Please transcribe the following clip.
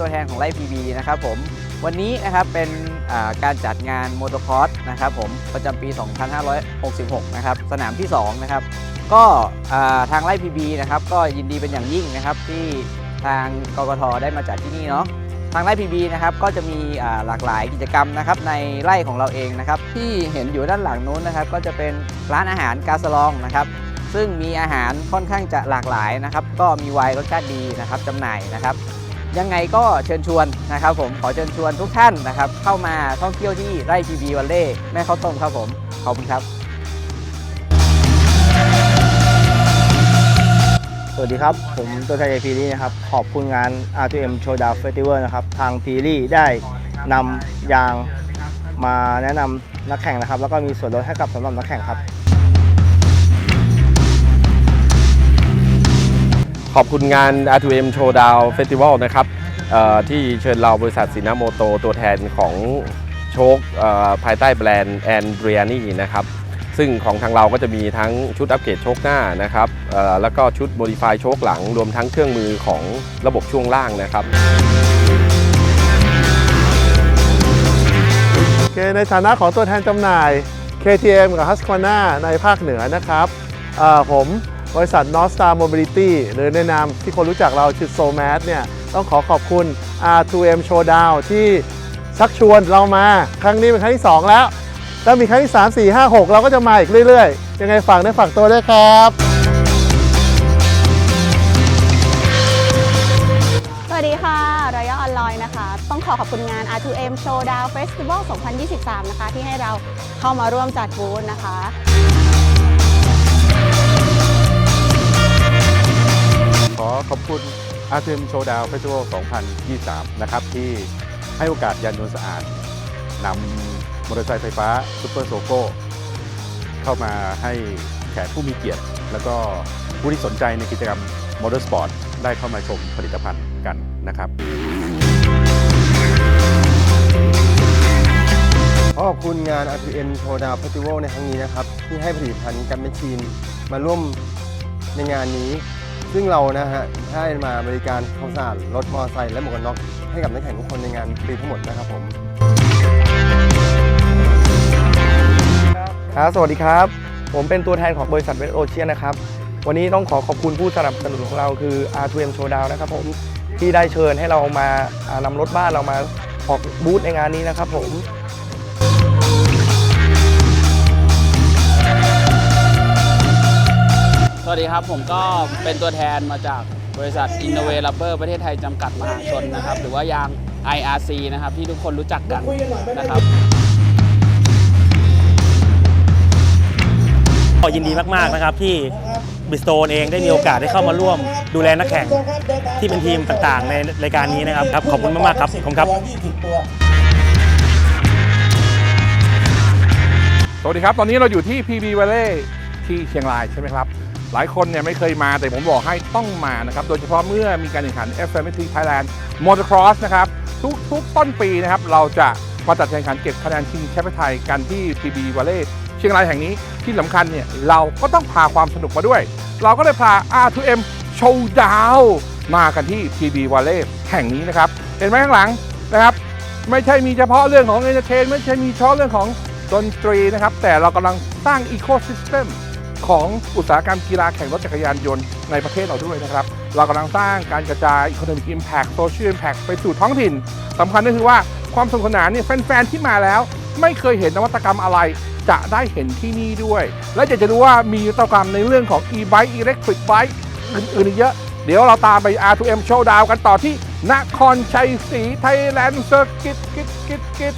ครับผมเป็นตัวแทนของไล่ PB นะครับผมวันนี้นะครับเป็นการจัดงานมอเตอร์คอร์สนะครับผมประจำปี 2566 นะครับสนามที่ 2 นะครับ ก็ทางไล่ PB นะครับก็ยินดีเป็นอย่างยิ่งนะครับที่ทางกกทได้มาจัดที่นี่เนาะทางไร่ PB นะครับก็จะมีหลากหลายกิจกรรมนะครับในไร่ของเราเองนะครับที่เห็นอยู่ด้านหลังนู้นนะครับ ก็จะเป็นร้านอาหารกาสลองนะครับซึ่งมีอาหารค่อนข้างจะหลากหลายนะครับ ก็มีไวน์รสชาติดีนะครับจำหน่ายนะครับ ยังไงก็เชิญชวนนะครับผมขอเชิญชวนทุกท่านนะครับ เข้ามาท่องเที่ยวที่ไร่พีบีวันเล่แม่ข้าวต้มครับผมขอบคุณครับ สวัสดีครับ ผมตัวแทนพีรีนะครับ ขอบคุณงาน R2M Showdown Festival นะครับ ทางพีรีได้นำยางมาแนะนำนักแข่งนะครับ แล้วก็มีส่วนลดให้กับสำหรับนักแข่งครับ ขอบคุณงาน R2M Showdown Festival นะครับที่เชิญเราบริษัทซินาโมโตตัวแทนของโชคภายใต้แบรนด์แอนเดรียนี่นะครับซึ่งของทางเราก็จะมีทั้งชุดอัปเกรดโชคหน้านะครับแล้วก็ชุดโมดิฟายโชคหลังรวมทั้งเครื่องมือของระบบช่วงล่างนะครับโอเคในฐานะของตัวแทนจำหน่าย KTM กับ Husqvarna ในภาคเหนือนะครับผม บริษัท North Star Mobility หรือในนามที่คนรู้จักเราชื่อ Somat เนี่ยต้องขอขอบคุณ R2M Showdown ที่ชักชวนเรามา ครั้งนี้เป็นครั้งที่ 2 แล้วถ้ามีครั้งที่ 3 4 5 6 เราก็จะมาอีกเรื่อยๆ ยังไงฝากได้ฝากตัวด้วยครับ สวัสดีค่ะรอยัลออนไลน์นะคะ ต้องขอขอบคุณงาน R2M Showdown Festival 2023 นะคะ ที่ให้เราเข้ามาร่วมจัดบูธนะคะ คุณ RTM Showdown Festival 2023 นะครับ ที่ให้โอกาสยานยนต์สะอาดนำมอเตอร์ไซค์ไฟฟ้าซูเปอร์โซโก้เข้ามาให้แขกผู้มีเกียรติ แล้วก็ผู้ที่สนใจในกิจกรรมมอเตอร์สปอร์ตได้เข้ามาชมผลิตภัณฑ์กันนะครับขอบคุณงาน RPM Showdown Festival ในครั้งนี้นะครับ ที่ให้ผลิตภัณฑ์กันเป็นทีมมาร่วมในงานนี้ ซึ่งเรานะฮะได้มาบริการความสะอาดรถมอเตอร์ไซค์และหมวกกันน็อกให้กับนักแข่งทุกคนในงานฟรีทั้งหมดนะครับผมครับสวัสดีครับ ผมเป็นตัวแทนของบริษัทเวสโอเชียนนะครับ วันนี้ต้องขอขอบคุณผู้สนับสนุนของเราคือ R2M Showdown นะครับผมที่ได้เชิญให้เรามาอ่านำรถบ้านเรามาออกบูธในงานนี้นะครับผม วัสดีครับผมก็เป็นตัวแทนมาจากบริษัท Innove Rubber ประเทศไทยจำกัดมหาชนนะครับ หรือว่ายาง IRC นะครับที่ทุกคนรู้จักกันนะครับก็ยินดีมากๆนะครับที่บิสโตนเองได้มีโอกาสได้เข้ามาร่วมดูแลนักแข่งที่เป็นทีมต่างๆ ในรายการนี้นะครับครับขอบคุณมากๆครับขอบคุณครับ สวัสดีครับ ตอนนี้เราอยู่ที่ PB Valley ที่เชียงรายใช่ไหมครับ หลายคนเนี่ยไม่เคยมาแต่ผมบอกให้ต้องมานะครับ โดยเฉพาะเมื่อมีการแข่งขัน FMT Thailand Motocross นะครับ ทุกทุกต้นปีนะครับ เราจะมาจัดแข่งขันเก็บคะแนนชิงแชมป์ไทยกันที่ PB Valley เชียงรายแห่งนี้ที่สำคัญเนี่ยเราก็ต้องพาความสนุกมาด้วย เราก็เลยพา R2M Showdown มากันที่ PB Valley แห่งนี้นะครับ เห็นไหมข้างหลังนะครับ ไม่ใช่มีเฉพาะเรื่องของเอนเตอร์เทนไม่ใช่มีเฉพาะเรื่องของดนตรีนะครับ แต่เรากำลังสร้างอีโค y ิสเต็ม ของอุตสาหกรรมกีฬาแข่งรถจักรยานยนต์ในประเทศเราด้วยนะครับ เรากำลังสร้างการกระจาย Economic Impact Social Impact ไปสู่ท้องถิ่นสำคัญก็คือว่าความสนุกสนานเนี่ยแฟนๆที่มาแล้ว ไม่เคยเห็นนวัตกรรมอะไรจะได้เห็นที่นี่ด้วย และอยากจะรู้ว่ามีนวัตกรรมในเรื่องของ e-bike electric bike อื่นๆเยอะ เดี๋ยวเราตามไป R2M Showdown กันต่อที่นครชัยศรีไทยแลนด์เซอร์กิตกิตกิตกิต